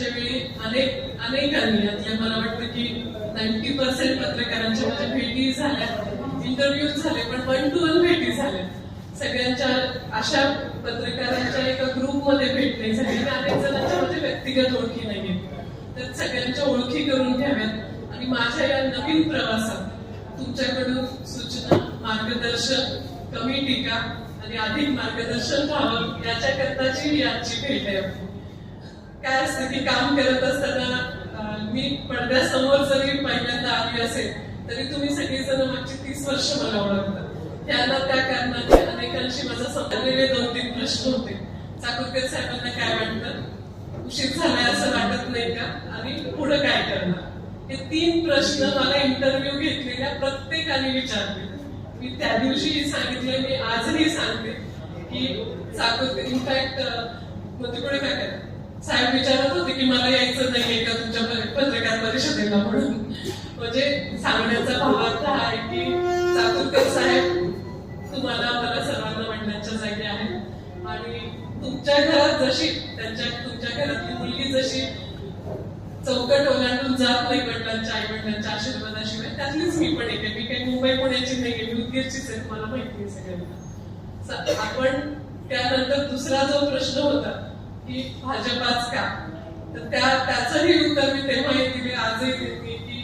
परीक्षेच्या वेळी अनेक अनेकांनी यातल्या मला वाटतं की नाईन्टी पर्सेंट पत्रकारांच्या माझ्या भेटी झाल्या. इंटरव्ह्यू झाले पण वन टू वन भेटी झाल्या. सगळ्यांच्या अशा पत्रकारांच्या एका ग्रुपमध्ये भेट सगळ्यांना अनेक जणांच्या माझ्या व्यक्तिगत ओळखी नाहीये तर सगळ्यांच्या ओळखी करून घ्याव्यात. आणि माझ्या या नवीन प्रवासात तुमच्याकडून सूचना मार्गदर्शन कमी टीका आणि अधिक मार्गदर्शन व्हावं याच्याकरताची ही आजची भेट आहे. काय असतं की काम करत असताना मी पडद्यासमोर जरी पहिल्यांदा आली असेल तरी तुम्ही सगळेजण मागची तीस वर्ष मला ओळखतात त्यांना त्या कारणाने अनेकांशी माझा समजलेले दोन तीन प्रश्न होते. चाकूरकर साहेबांना काय वाटतं? उशीर झालाय असं वाटत नाही का? आणि पुढे काय करणार? हे तीन प्रश्न मला इंटरव्ह्यू घेतलेल्या प्रत्येकाने विचारले. मी त्या दिवशीही सांगितले मी आजही सांगते की चाकूरकर इनफॅक्ट मग पुढे काय करणार साहेब विचारत होते की मला यायचं नाहीये का तुमच्या पत्रकार परिषदेला म्हणून. म्हणजे सांगण्याचा भावार्थ आहे की चातुर्कर साहेब तुम्हाला मला सर्वांना म्हणण्याच्या जागी आहे. आणि तुमच्या घरात जशी त्यांच्या तुमच्या घरातली मुलगी जशी चौकट ओलांडून जात नाही वडिलांच्या आई वडिलांच्या आशीर्वादाशिवाय त्यातलीच मी पण येते मी काही मुंबई पुण्याची नाही मी उदगीरचीच आहे मला माहिती आहे सगळ्यांना आपण त्यानंतर दुसरा जो प्रश्न होता की भाजपाच का? तर त्या त्याचंही उत्तर मी तेव्हाही दिले आजही देते की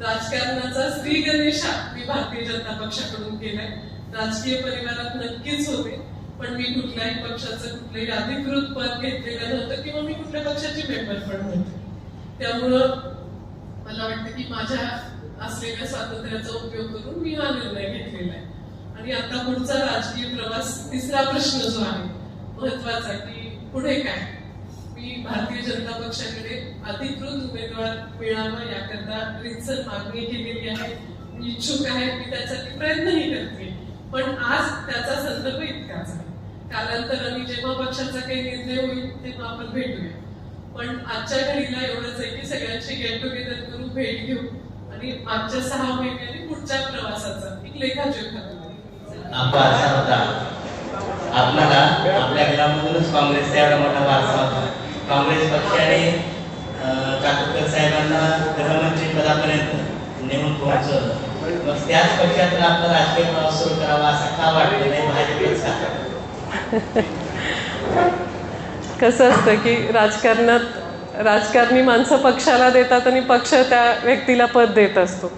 राजकारणाचा श्री गणेशा मी भारतीय जनता पक्षाकडून केलाय. राजकीय परिवारात नक्कीच होते पण मी कुठल्याही पक्षाचं कुठलंही अधिकृत पद घेतलेलं नव्हतं किंवा मी कुठल्या पक्षाची मेंबर पण नव्हते. त्यामुळं मला वाटतं की माझ्या असलेल्या स्वातंत्र्याचा उपयोग करून मी हा निर्णय घेतलेला आहे. आणि आता पुढचा राजकीय प्रवास तिसरा प्रश्न जो आहे महत्त्वाचा की पुढे काय? मी भारतीय जनता पक्षाकडे अधिकृत उमेदवार मिळावा याकरता रितसर मागणी केलेली आहे. मी इच्छुक आहे मी त्यासाठी प्रयत्नही करते. पण आज त्याचा संदर्भ इतकाच आहे. कालांतराने जेव्हा पक्षाचा काही निर्णय होईल तेव्हा आपण भेटूया. पण आजच्या घडीला एवढंच आहे की सगळ्यांशी गेट टुगेदर करून भेट घेऊ. आणि मागच्या सहा महिन्यांनी पुढच्या प्रवासाचा एक लेखाजोखा करू. आमचा होता आपल्याला आपल्या घरामधूनच काँग्रेसचा एवढा मोठा वारसा होता. काँग्रेस पक्षाने काकोडकर साहेबांना गृहमंत्री पदापर्यंत नेमून पोहोचवलं. मग त्याच पक्षातून आपला राजकीय प्रवास सुरू करावा असं का वाटलं नाही भाजपचा कसं असतं की राजकारणात राजकारणी माणसं पक्षाला देतात आणि पक्ष त्या व्यक्तीला पद देत असतो.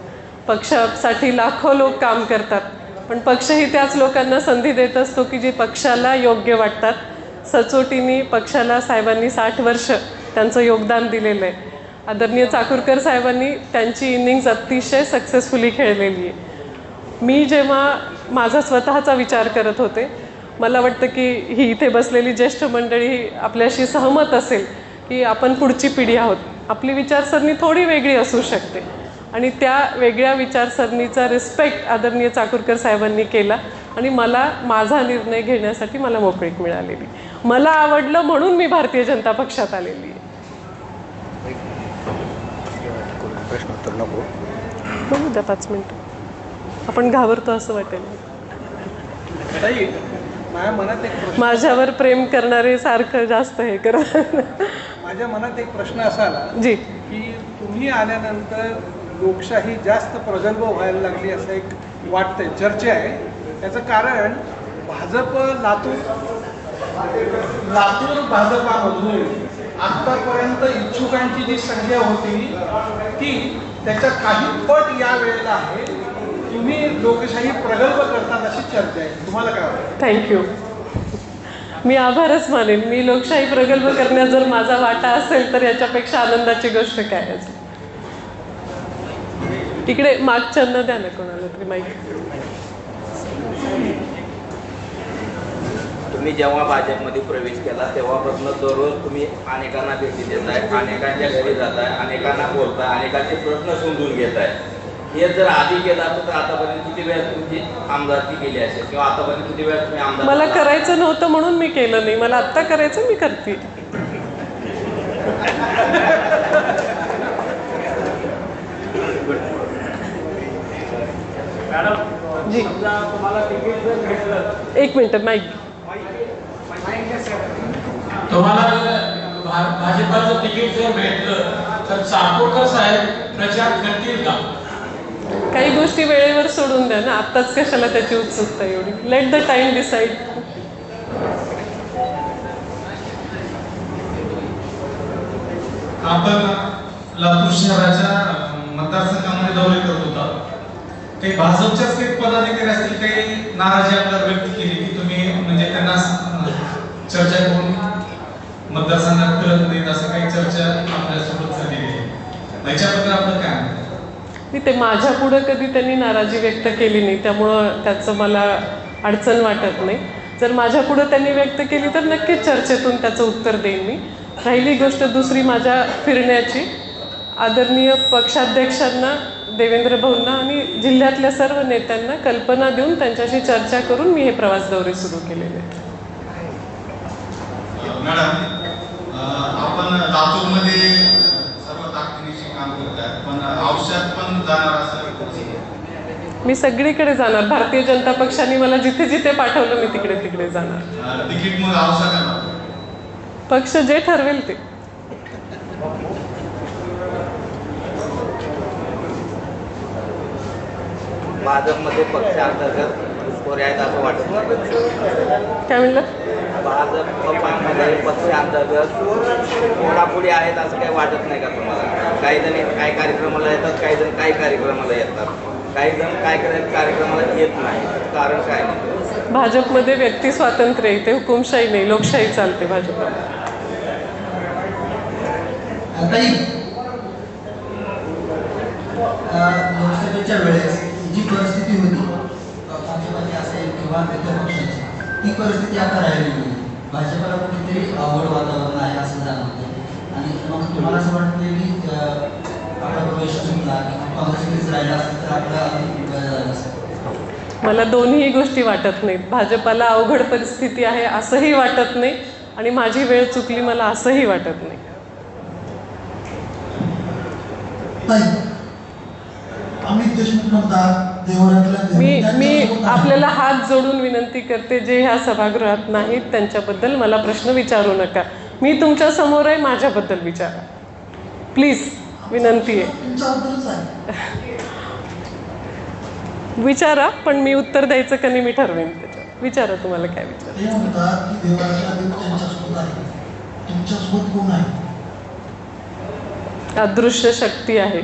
पक्षासाठी लाखो लोक काम करतात. पण पक्षही त्याच लोकांना संधी देत असतो की जे पक्षाला योग्य वाटतात. सचोटीने पक्षाला साहेबांनी साठ वर्ष त्यांचं योगदान दिलेलं आहे. आदरणीय चाकूरकर साहेबांनी त्यांची इनिंग्ज अतिशय सक्सेसफुली खेळलेली आहे. मी जेव्हा माझा स्वतःचा विचार करत होते मला वाटतं की ही इथे बसलेली ज्येष्ठ मंडळी ही आपल्याशी सहमत असेल की आपण पुढची पिढी आहोत. आपली विचारसरणी थोडी वेगळी असू शकते. आणि त्या वेगळ्या विचारसरणीचा रिस्पेक्ट आदरणीय चाकूरकर साहेबांनी केला आणि मला माझा निर्णय घेण्यासाठी मला मोकळीक मिळालेली. मला आवडलं म्हणून मी भारतीय जनता पक्षात आलेली. आहे प्रश्नोत्तर नको बघू द्या पाच मिनटं. आपण घाबरतो असं वाटेल. माझ्यावर प्रेम करणारे सारखं जास्त हे कर. माझ्या मनात एक प्रश्न असा आला जी. की तुम्ही आल्यानंतर लोकशाही जास्त प्रगल्भ व्हायला लागली असं एक वाटतंय चर्चा आहे. त्याचं कारण भाजप लातूर लातूर भाजपामधून आत्तापर्यंत इच्छुकांची जी संख्या होती ती त्याच्या काही पट या वेळेला आहे. तुम्ही लोकशाही प्रगल्भ करतात अशी चर्चा आहे. तुम्हाला काय वाटतं? थँक्यू मी आभारच मानेन. मी लोकशाही प्रगल्भ करण्यात जर माझा वाटा असेल तर याच्यापेक्षा आनंदाची गोष्ट काय असेल इकडे मागच्यांना द्या ना कोणाला तरी माईक तुम्ही जेव्हा भाजपमध्ये प्रवेश केला तेव्हापासून दररोज तुम्ही अनेकांना भेटी देताय अनेकांच्या घरी जाताय अनेकांना बोलताय अनेकांचे प्रश्न समजून घेताय. हे जर आधी केलं असतं तर आतापर्यंत किती वेळा तुमची आमदारकी केली असेल? किंवा आतापर्यंत किती वेळा तुम्ही आमदार मला? करायचं नव्हतं म्हणून मी केलं नाही. मला आत्ता करायचं मी करते. एक मिनिट माईक तुम्हाला भाजपाचं तिकीट जर भेटलं तर चाकोकर साहेब प्रचार करतील का? काही गोष्टी वेळेवर सोडून द्या ना आत्ताच कशाला त्याची उत्सुकता एवढी? लेट द टाइम डिसाईड आपण लातूर शहराच्या मतदारसंघामध्ये दौरे करत ते भाजपच्याच काही पदाधिकारी असतील काही नाराजी आपल्याला व्यक्त केली की तुम्ही म्हणजे त्यांना चर्चा करून मतदारसंघात फिरत नाहीत असं काही चर्चा आपल्यासोबत झालेली आहे. याच्याबद्दल आपलं काय नाही ते माझ्या पुढं कधी त्यांनी नाराजी व्यक्त केली नाही त्यामुळं त्याचं मला अडचण वाटत नाही. जर माझ्या पुढं त्यांनी व्यक्त केली तर नक्कीच चर्चेतून त्याचं उत्तर देईन मी. राहिली गोष्ट दुसरी माझ्या फिरण्याची. आदरणीय पक्षाध्यक्षांना देवेंद्र भाऊंना आणि जिल्ह्यातल्या सर्व नेत्यांना कल्पना देऊन त्यांच्याशी चर्चा करून मी हे प्रवास दौरे सुरू केलेले. आहेत मॅडम अं, आपण लातूरमध्ये सर्व ताकदीनिशी काम करतात पण औषध पण जाणार असं मी सगळीकडे जाणार. भारतीय जनता पक्षाने मला जिथे जिथे पाठवलं मी तिकडे तिकडे जाणार. अं, तिकीट मग औषध पक्ष जे ठरवेल ते. भाजपमध्ये पक्षांतर्गत घुसखोरी आहेत असं वाटत. नाही काय म्हणलं? भाजप पक्षांमध्ये पक्षांतर्गत पोटापुढे आहेत असं काही वाटत नाही का तुम्हाला? काही जण काही कार्यक्रमाला येतात काही जण काही कार्यक्रमाला येतात. काही जण काय करायचं कार्यक्रमाला येत नाही. कारण काय? नाही भाजपमध्ये व्यक्ती स्वातंत्र्य आहे ते हुकुमशाही नाही लोकशाही चालते भाजपमध्ये. अ, लोकसभेच्या वेळेस जी परिस्थिती होती भाजपाची असेल किंवा इतर पक्षाची ती परिस्थिती आता राहिलेली नाही. भाजपाला कुठेतरी अवघड वातावरण आहे असं जाणवतं आणि मग तुम्हाला असं वाटतं की आपला प्रवेश सुटला किंवा काँग्रेसमध्येच राहिला असेल तर आपला झालं असतं मला दोन्ही गोष्टी वाटत नाहीत. भाजपाला अवघड परिस्थिती आहे असंही वाटत नाही आणि माझी वेळ चुकली मला असंही वाटत नाही. देशमुख मतदार देवरातल्या मी मी आपल्याला हात जोडून विनंती करते जे ह्या सभागृहात नाहीत त्यांच्याबद्दल मला प्रश्न विचारू नका. मी तुमच्यासमोर आहे माझ्याबद्दल विचारा. प्लीज विनंती आहे. विचारा पण मी उत्तर द्यायचं का नाही मी ठरवेन त्याच्यात विचारा तुम्हाला काय विचार. अदृश्य शक्ती आहे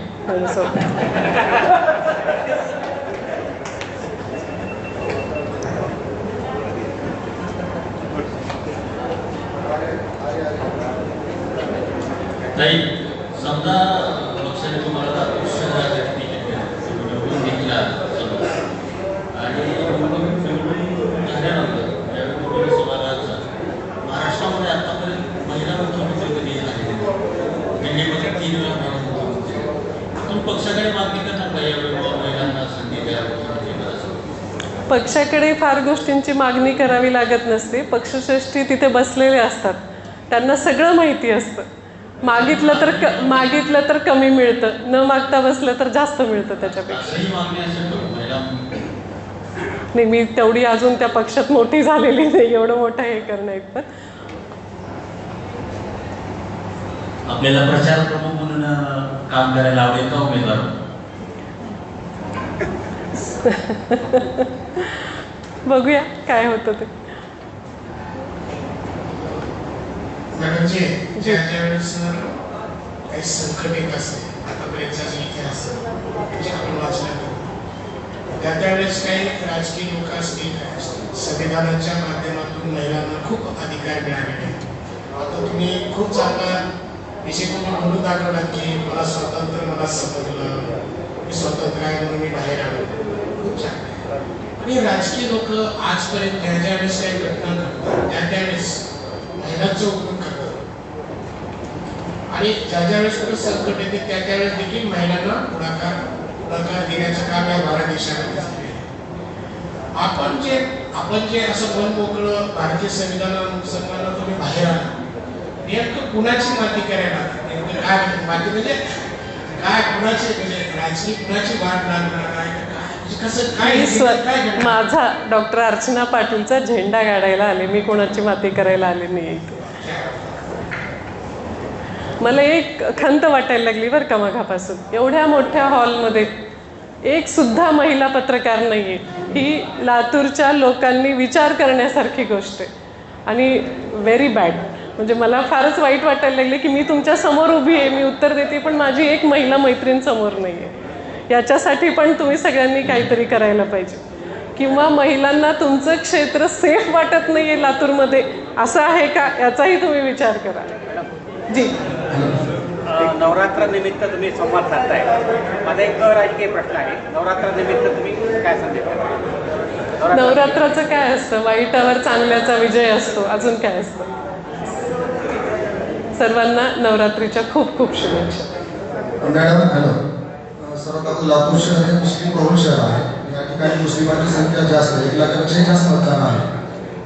माझ्यासोबत समजा तुम्हाला शहरासाठी तिकीट घेतला समजा. आणि निवडून निवडून झाल्यानंतर समाजाचा महाराष्ट्रामध्ये आतापर्यंत महिला मुख्यमंत्री कधी दिल्लीमध्ये तीन वेळा महिला पण पक्षाकडे मागणी करणार नाही यावेळी बुवा महिलांना संधी द्या मुख्यमंत्री पदासाठी. पक्षाकडे फार गोष्टींची मागणी करावी लागत नसते. पक्षश्रेष्ठी तिथे बसलेले असतात. त्यांना सगळं माहिती असतं. मागितलं तर क मागितलं तर कमी मिळतं. न मागता बसलं तर जास्त मिळतं त्याच्यापेक्षा. नाही मी तेवढी अजून त्या पक्षात मोठी झालेली नाही. एवढं मोठं हे करणं पण. आपल्याला प्रचार प्रमुख म्हणून काम करायला आवडेल का उमेदवार? बघूया काय होतं ते. म्हणजे मॅडम जे काही संकट येत इतिहास त्या त्यावेळेस काही राजकीय लोक असतील संविधानाच्या माध्यमातून महिलांना खूप अधिकार मिळालेले आहेत. आता तुम्ही खूप चांगला विषय तुम्ही म्हणू दाखवला की मला स्वातंत्र्य मला समजलं मी स्वतंत्र आहे म्हणून मी बाहेर आलो. खूप छान. आणि राजकीय लोक आजपर्यंत ज्या ज्या वेळेस काही घटना घडतात त्या त्यावेळेस महिलांचा उपयोग करतात आणि ज्या ज्या वेळेस कुठं संकट येते त्या त्यावेळेस देखील महिलांना पुढाकार पुढाकार देण्याचं काम या भारत देशामध्ये आपण जे आपण जे असं मन मोकळं भारतीय संविधान संघाला तुम्ही बाहेर आला नेमकं कुणाची माती करायला नेमकं काय माती म्हणजे काय कुणाची म्हणजे राजकीय कुणाची वाट लागणार? मी स्व माझा डॉक्टर अर्चना पाटीलचा झेंडा गाडायला आले. मी कोणाची माती करायला आले नाही. इथे मला एक खंत वाटायला लागली बरं का मघापासून. एवढ्या मोठ्या हॉलमध्ये एक सुद्धा महिला पत्रकार नाही आहे ही लातूरच्या लोकांनी विचार करण्यासारखी गोष्ट आहे. आणि व्हेरी बॅड म्हणजे मला फारच वाईट वाटायला लागले की मी तुमच्यासमोर उभी आहे मी उत्तर देते पण माझी एक महिला मैत्रीण समोर नाही आहे याच्यासाठी पण तुम्ही सगळ्यांनी काहीतरी करायला पाहिजे. किंवा महिलांना तुमचं क्षेत्र सेफ वाटत नाही आहे लातूरमध्ये असं आहे का? याचाही तुम्ही विचार करा. जी. नवरात्र निमित्त तुम्ही संवाद साधताय. माझा एक राजकीय प्रश्न आहे. नवरात्र निमित्त तुम्ही काय संदेश देता? नवरात्राचं काय असतं? वाईटावर चांगल्याचा विजय असतो. अजून काय असतं? सर्वांना नवरात्रीच्या खूप खूप शुभेच्छा. Madam hello. अ, सर्वात लातूर शहर हे मुस्लिम प्रवण शहर आहे. या ठिकाणी मुस्लिमांची संख्या जास्त आहे. एक लाखापेक्षाही जास्त मतदान आहे.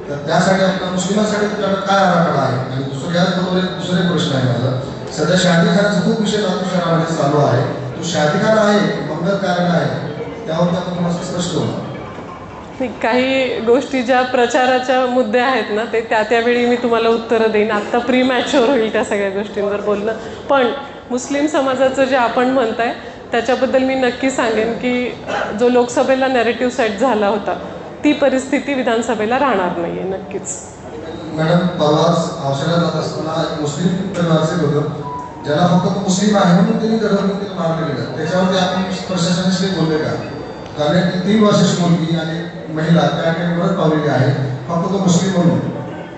तर त्यासाठी आपल्या मुस्लिमांसाठी तुमच्याकडे काय आराखडा आहे? आणि दुसरं याचबरोबर एक दुसरे प्रश्न आहे माझा. सध्या शादीखानाचा खूप विषय लातूर शहरामध्ये चालू आहे. तो शादीखाना आहे मंगल कारण आहे. त्यावर त्या तुम्हाला स्पष्ट होणार काही गोष्टी ज्या प्रचाराच्या मुद्दे आहेत ना ते त्या त्यावेळी मी तुम्हाला उत्तरं देईन. आत्ता प्री मॅच्युअर होईल त्या सगळ्या गोष्टींवर बोलणं. पण मुस्लिम समाजाचं जे आपण म्हणताय त्याच्याबद्दल मी नक्की सांगेन की जो लोकसभेला नॅरेटिव्ह सेट झाला होता ती परिस्थिती विधानसभेला राहणार नाही आहे नक्कीच. मॅडम परवाच औषधात जात असताना एक मुस्लिम परिवाराचे होतं ज्याला फक्त मुस्लिम आहे म्हणून त्यांनी मारलं गेलं त्याच्यावरती आपण प्रशासनाशी बोलले का? कारण एक तीन वर्षाची मुलगी आणि महिला त्या ठिकाणी परत पावलेली आहे. फक्त तो मुस्लिम म्हणून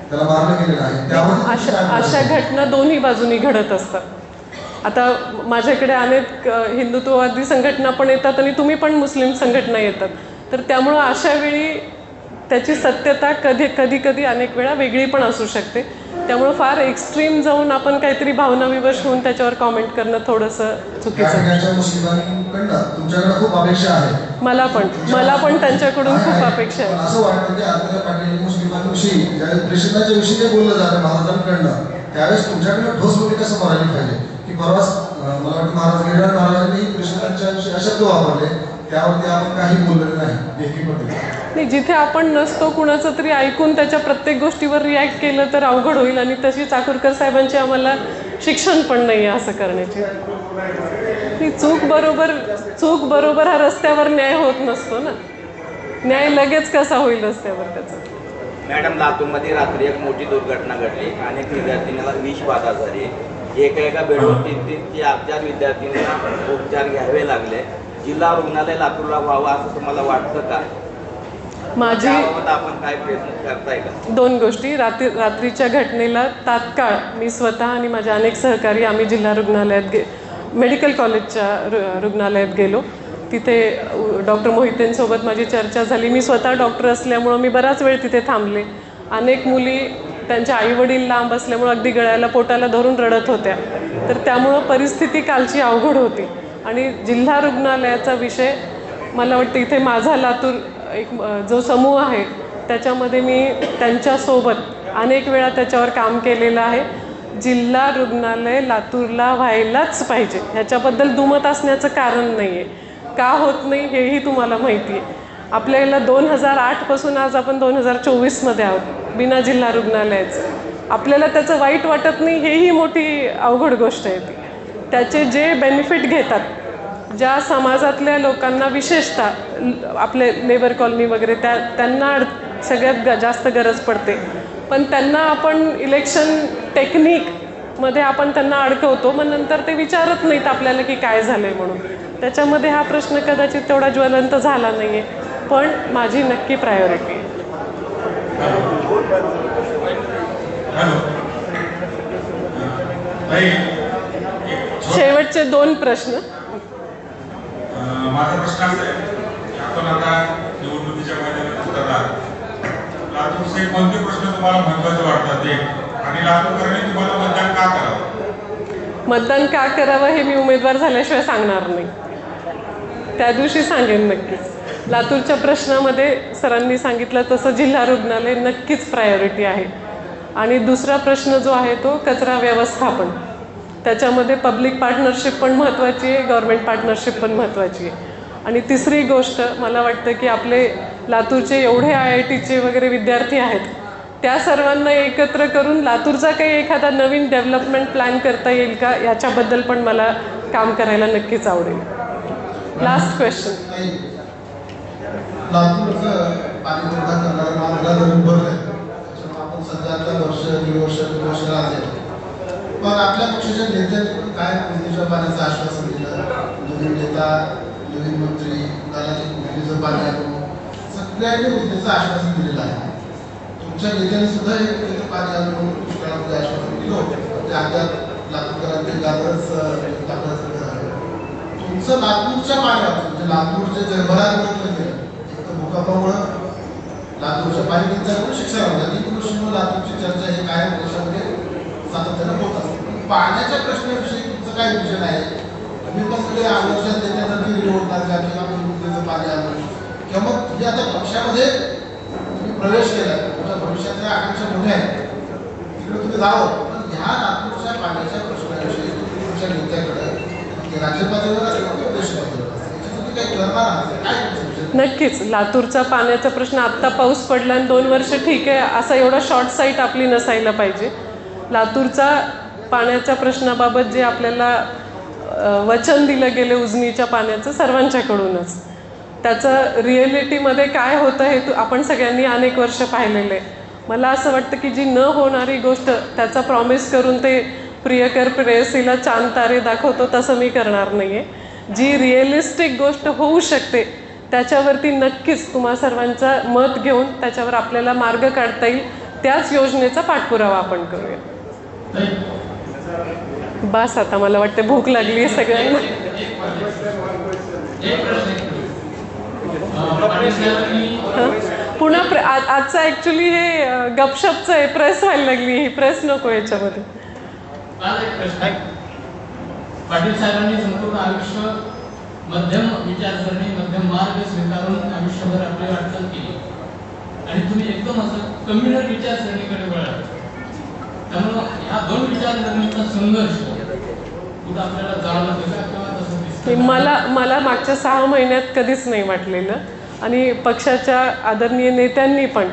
त्याला मारलं गेलेलं आहे. त्यावर अशा अशा घटना दोन्ही बाजूनी घडत असतात. आता माझ्याकडे अनेक हिंदुत्ववादी संघटना पण येतात आणि तुम्ही पण मुस्लिम संघटना येतात. तर त्यामुळं अशा वेळी त्याची सत्यता कधी कधी कधी अनेक वेळा वेगळी पण असू शकते. त्यामुळं फार एक्स्ट्रीम जाऊन आपण काहीतरी भावना विवश होऊन त्याच्यावर कॉमेंट करणं थोडंसं चुकीचं मला पण. मला पण त्यांच्याकडून खूप अपेक्षा आहे. त्यावेळेस ठोस भूमिका समोर आली पाहिजे. की परवाच मला वाटतं महाराज गिरिराज महाराजांनी प्रेषणाच्या विषयी अशब्द वापरले त्यावरती आपण काही बोललेलं नाही नाही जिथे आपण नसतो कुणाचं तरी ऐकून त्याच्या प्रत्येक गोष्टीवर रिॲक्ट केलं तर अवघड होईल आणि तशी चाकूरकर साहेबांची आम्हाला शिक्षण पण नाही आहे असं करण्याची. ती चूक बरोबर चूक बरोबर हा रस्त्यावर न्याय होत नसतो ना. न्याय लगेच कसा होईल रस्त्यावर त्याचा? मॅडम लातूरमध्ये रात्री एक मोठी दुर्घटना घडली अनेक विद्यार्थिनीला विष बाधा झाली. एका एका बेडवर तीन तीन चार चार विद्यार्थिनींना उपचार घ्यावे लागले. जिल्हा रुग्णालय लातूरला व्हावं असं तुम्हाला वाटतं का? माझी आपण काय प्रयत्न करताय का? दोन गोष्टी. रात्री रात्रीच्या घटनेला तात्काळ मी स्वतः आणि माझे अनेक सहकारी आम्ही जिल्हा रुग्णालयात गे मेडिकल कॉलेजच्या रु रुग्णालयात गेलो. तिथे डॉक्टर मोहितेंसोबत माझी चर्चा झाली. मी स्वतः डॉक्टर असल्यामुळं मी बराच वेळ तिथे थांबले. अनेक मुली त्यांच्या आईवडील लांब असल्यामुळं अगदी गळ्याला पोटाला धरून रडत होत्या. तर त्यामुळं परिस्थिती कालची अवघड होती. आणि जिल्हा रुग्णालयाचा विषय मला वाटतं इथे माझा लातूर एक जो समूह आहे त्याच्यामध्ये मी त्यांच्यासोबत अनेक वेळा त्याच्यावर काम केलेलं आहे. जिल्हा रुग्णालय लातूरला व्हायलाच पाहिजे. ह्याच्याबद्दल दुमत असण्याचं कारण नाही आहे का होत नाही हेही तुम्हाला माहिती आहे आपल्याला दोन हजार आठपासून आज आपण दोन हजार चोवीसमध्ये आहोत बिना जिल्हा रुग्णालयाचं. आपल्याला त्याचं वाईट वाटत नाही हेही मोठी अवघड गोष्ट आहे ती. त्याचे जे बेनिफिट घेतात ज्या समाजातल्या लोकांना विशेषतः आपले लेबर कॉलनी वगैरे त्या त्यांना अड- सगळ्यात ग- जास्त गरज पडते. पण त्यांना आपण इलेक्शन टेक्निकमध्ये आपण त्यांना अडकवतो मग नंतर ते विचारत नाहीत आपल्याला की काय झालं आहे म्हणून. त्याच्यामध्ये हा प्रश्न कदाचित तेवढा ज्वलंत झाला नाही आहे पण माझी नक्की प्रायोरिटी शेवटचे दोन प्रश्न. माझा प्रश्न असा आहे की आपण आता निवडणुकीच्या मैदानात उतरणार लातूरचे कोणते प्रश्न तुम्हाला महत्त्वाचे वाटतात आणि लातूरकरांनी तुम्हाला मतदान का करावं? मतदान का करावं हे मी उमेदवार झाल्याशिवाय सांगणार नाही. त्या दिवशी सांगेन नक्कीच. लातूरच्या प्रश्नामध्ये सरांनी सांगितलं तसं जिल्हा रुग्णालय नक्कीच प्रायोरिटी आहे. आणि दुसरा प्रश्न जो आहे तो कचरा व्यवस्थापन. त्याच्यामध्ये पब्लिक पार्टनरशिप पण महत्त्वाची आहे गव्हर्मेंट पार्टनरशिप पण महत्त्वाची आहे. आणि तिसरी गोष्ट मला वाटतं की आपले लातूरचे एवढे आय आय टीचे वगैरे विद्यार्थी आहेत त्या सर्वांना एकत्र करून लातूरचा काही एखादा नवीन डेव्हलपमेंट प्लॅन करता येईल का? याच्याबद्दल पण मला काम करायला नक्कीच आवडेल. लास्ट क्वेश्चन काही पाणी पुरवठा करणारं मार्गाला धरून भरलंय त्याच्यामुळे आपण सध्या आता वर्ष दीड वर्ष दोन वर्ष राहिले पण आपल्या पक्षाच्या नेत्यांनी काय नदीच्या पाण्याचं आश्वासन दिलं? नवीन नेता नवीन मंत्री दादाजी मुलीचं पाणी आलो सगळ्यांनी मुद्द्याचं आश्वासन दिलेलं आहे. तुमच्या नेत्यांनी सुद्धा एक पाणी आणून दुष्काळामध्ये आश्वासन दिलं होतं. ते अद्याप लातूरकरांचे गाजरच तुमचं लातूरच्या पाण्यावर म्हणजे लातूरचे जगभरात गेलं भूकंपामुळं लातूरच्या पाणी विचारामुळे शिक्षा होतात इकडून लातूरची चर्चा ही कायम वर्षामध्ये सातत्यानं होत असते. पण पाण्याच्या प्रश्नाविषयी तुमचं काय विषय आहे? तुम्ही पण कडे आवर्षात त्याच्यासाठी निवडणार का? किंवा आपण पाणी आणू किंवा मग तुम्ही आता पक्षामध्ये तुम्ही प्रवेश केला तुमच्या भविष्यातल्या आकांक्षा मोठ्या आहेत. तिकडे तुम्ही जावं. पण ह्या लातूरच्या पाण्याच्या प्रश्नाविषयी तुमच्या नेत्याकडे ते म्हणजे राज्य पातळीवर असेल किंवा देश पातळीवर असेल याच्यासाठी काही करणार आहात का? काय तुमचं vision? नक्कीच. लातूरचा पाण्याचा प्रश्न आत्ता पाऊस पडला आणि दोन वर्ष ठीक आहे असा एवढा शॉर्ट साईट आपली नसायला पाहिजे. लातूरचा पाण्याच्या प्रश्नाबाबत जे आपल्याला वचन दिलं गेलं उजनीच्या पाण्याचं सर्वांच्याकडूनच. त्याचं रिॲलिटीमध्ये काय होतं हे तू आपण सगळ्यांनी अनेक वर्ष पाहिलेलं आहे. मला असं वाटतं की जी न होणारी गोष्ट त्याचा प्रॉमिस करून ते प्रियकर प्रेयसीला चांद तारे दाखवतो तसं मी करणार नाही आहे जी रिअलिस्टिक गोष्ट होऊ शकते त्याच्यावरती नक्कीच तुम्हा सर्वांचा मत घेऊन त्याच्यावर आपल्याला मार्ग काढता येईल. त्याच योजनेचा पाठपुरावा आपण करूया. बस आता मला वाटतं भूक लागली आहे सगळ्यांना. पुन्हा प्रे आ- आजचं ॲक्च्युली हे गपशपचं आहे प्रेस व्हायला लागली. ही प्रेस नको याच्यामध्ये. पाटील साहेबांनी संपूर्ण आयुष्य मध्यम विचारसरणी मध्यम मार्ग स्वीकारून आयुष्यभर आपली वाटचाल केली. आणि तुम्ही एकदम असं कम्युनल विचारसरणीकडे वळाला त्यामुळं ह्या दोन विचारसरणीचा संघर्ष कुठं आपल्याला जाणवत का किंवा तसं दिसतं मला मला मागच्या सहा महिन्यात कधीच नाही वाटलेलं. आणि पक्षाच्या आदरणीय नेत्यांनी पण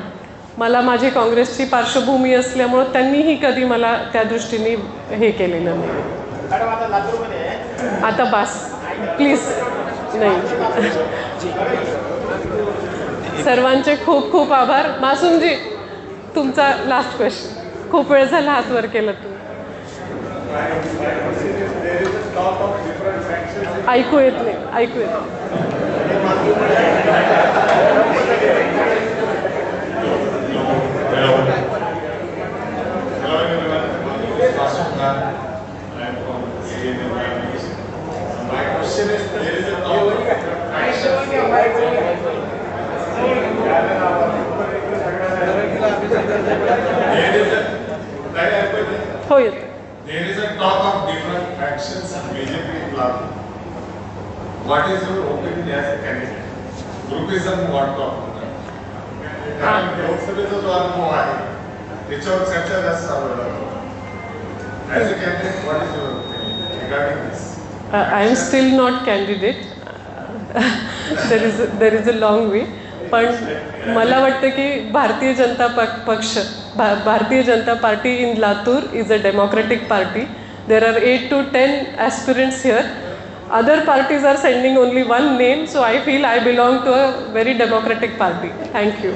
मला माझी काँग्रेसची पार्श्वभूमी असल्यामुळं त्यांनीही कधी मला त्या दृष्टीने हे केलेलं नाही. आता बास. प्लीज. नाही. सर्वांचे खूप खूप आभार. मासूमजी तुमचा लास्ट क्वेश्चन खूप वेळ झाला हात वर केलं तुम्ही ऐकू येत नाही. ऐकू येत e. My question is, There is a, right, everybody? हो येत There is a talk of different factions in BJP in Latur. What is your opinion as a candidate? Groupism what talk होता कारण लोकसभेचा जो अनुभव आहे त्याच्यावर चर्चा जास्त आवडला As a candidate, what is your opinion regarding this? I am पण मला वाटतं की भारतीय जनता पक पक्ष भा Bharatiya Janata party in Latur is a democratic party there are eight to ten aspirants here other parties are sending only one name so I feel I belong to a very democratic party thank you